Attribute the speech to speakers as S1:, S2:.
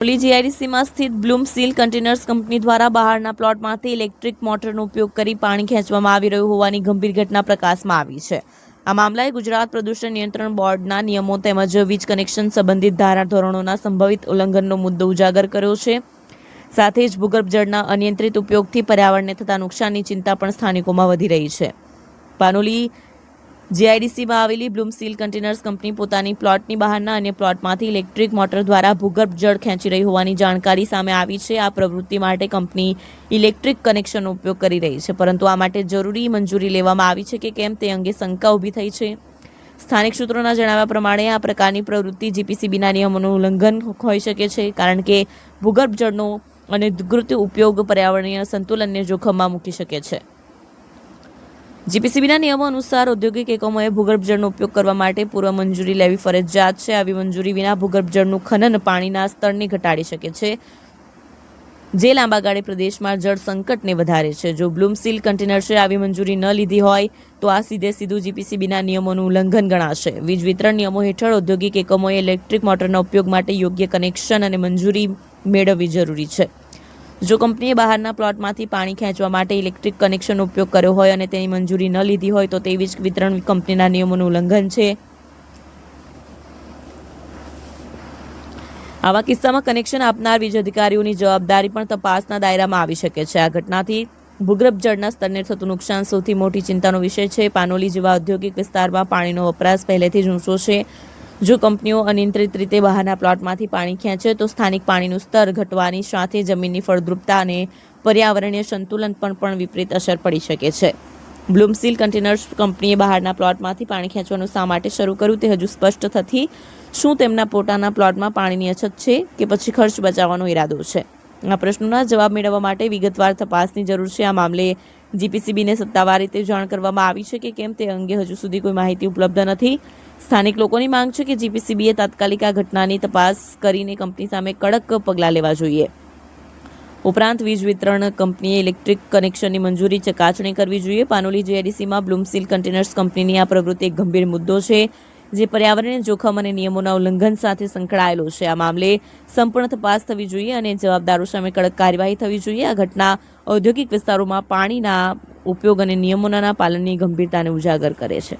S1: Poly જીઆઈડીસીમાં સ્થિત Bloom seal containers company દ્વારા બહારના પ્લોટમાંથી ઇલેક્ટ્રિક મોટરનો ઉપયોગ કરી પાણી ખેંચવામાં આવી રહ્યું હોવાની ગંભીર ઘટના પ્રકાશમાં આવી છે. આ મામલાએ ગુજરાત પ્રદૂષણ નિયંત્રણ બોર્ડના નિયમો તેમજ વીજ કનેક્શન સંબંધિત ધારા ધોરણોના સંભવિત ઉલ્લંઘનનો મુદ્દો ઉજાગર કર્યો છે. સાથે જ ભૂગર્ભ જળના અનિયંત્રિત ઉપયોગથી પર્યાવરણને થતા નુકસાનની ચિંતા પણ સ્થાનિકોમાં વધી રહી છે. પાનોલી જીઆઈડીસીમાં આવેલી બ્લુમ સીલ કન્ટેનર્સ કંપની પોતાની પ્લોટની બહારના અન્ય પ્લોટમાંથી ઇલેક્ટ્રિક મોટર દ્વારા ભૂગર્ભ જળ ખેંચી રહી હોવાની જાણકારી સામે આવી છે. આ પ્રવૃત્તિ માટે કંપની ઇલેક્ટ્રિક કનેક્શનનો ઉપયોગ કરી રહી છે, પરંતુ આ માટે જરૂરી મંજૂરી લેવામાં આવી છે કે કેમ તે અંગે શંકા ઊભી થઈ છે. સ્થાનિક સૂત્રોના જણાવ્યા પ્રમાણે આ પ્રકારની પ્રવૃત્તિ જીપીસીબીના નિયમોનું ઉલ્લંઘન હોઈ શકે છે, કારણ કે ભૂગર્ભ જળનો અનધિકૃત ઉપયોગ પર્યાવરણીય સંતુલનને જોખમમાં મૂકી શકે છે. જીપીસીબીના નિયમો અનુસાર ઔદ્યોગિક એકમોએ ભૂગર્ભ જળનો ઉપયોગ કરવા માટે પૂર્વ મંજૂરી લેવી ફરજિયાત છે. આવી મંજૂરી વિના ભૂગર્ભ જળનું ખનન પાણીના સ્તરને ઘટાડી શકે છે. જે લાંબા ગાળે પ્રદેશમાં જળ સંકટને વધારે છે. જો બ્લૂમ સીલ કન્ટેનર્સે આવી મંજૂરી ન લીધી હોય, તો આ સીધે સીધું જીપીસીબીના નિયમોનું ઉલ્લંઘન ગણાશે. વીજ વિતરણ નિયમો હેઠળ ઔદ્યોગિક એકમોએ ઇલેક્ટ્રિક મોટરના ઉપયોગ માટે યોગ્ય કનેક્શન અને મંજૂરી મેળવવી જરૂરી છે. જો કંપનીએ બહારના પ્લોટમાંથી પાણી ખેંચવા માટે ઇલેક્ટ્રિક કનેક્શનનો ઉપયોગ કર્યો હોય અને તેની મંજૂરી ન લીધી હોય તો તે વીજ વિતરણ કંપનીના નિયમોનું ઉલ્લંઘન છે. આવા કિસ્સામાં કનેક્શન આપનાર વીજ અધિકારીઓની જવાબદારી પણ તપાસના દાયરામાં આવી શકે છે. આ ઘટનાથી ભૂગર્ભ જળના સ્તરને થતું નુકસાન સૌથી મોટી ચિંતાનો વિષય છે. પાનોલી જેવા ઔદ્યોગિક વિસ્તારમાં પાણીનો વપરાશ પહેલેથી જ ઊંચો છે. જો કંપનીઓ અનિયંત્રિત રીતે બહારના પ્લોટમાંથી પાણી ખેંચે તો સ્થાનિક પાણીનું સ્તર ઘટવાની સાથે જમીનની ફળદ્રુપતા અને પર્યાવરણીય સંતુલન પર પણ વિપરીત અસર પડી શકે છે. બ્લૂમ સીલ કન્ટેનર્સ કંપનીએ બહારના પ્લોટમાંથી પાણી ખેંચવાનું શા માટે શરૂ કર્યું તે હજુ સ્પષ્ટ થતી શું તેમના પોતાના પ્લોટમાં પાણીની અછત છે કે પછી ખર્ચ બચાવવાનો ઈરાદો છે? આ પ્રશ્નોના જવાબ મેળવવા માટે વિગતવાર તપાસની જરૂર છે. આ મામલે જીપીસીબીને સત્તાવાર રીતે જાણ કરવામાં આવી છે કે કેમ તે અંગે હજુ સુધી કોઈ માહિતી ઉપલબ્ધ નથી. સ્થાનિક લોકોની માંગ છે કે જીપીસીબીએ તાત્કાલિક આ ઘટનાની તપાસ કરીને કંપની સામે કડક પગલાં લેવા જોઈએ. ઉપરાંત વીજ વિતરણ કંપનીએ ઇલેક્ટ્રિક કનેક્શનની મંજૂરી ચકાસણી કરવી જોઈએ. પાનોલી જીઆઈડીસીમાં બ્લૂમસીલ કન્ટેનર્સ કંપનીની આ પ્રવૃત્તિ એક ગંભીર મુદ્દો છે. જે પર્યાવરણીય જોખમ અને નિયમોના ઉલ્લંઘન સાથે સંકળાયેલો છે. આ મામલે સંપૂર્ણ તપાસ થવી જોઈએ અને જવાબદારો સામે કડક કાર્યવાહી થવી જોઈએ. આ ઘટના ઔદ્યોગિક વિસ્તારોમાં પાણીના ઉપયોગ અને નિયમોના પાલનની ગંભીરતાને ઉજાગર કરે છે.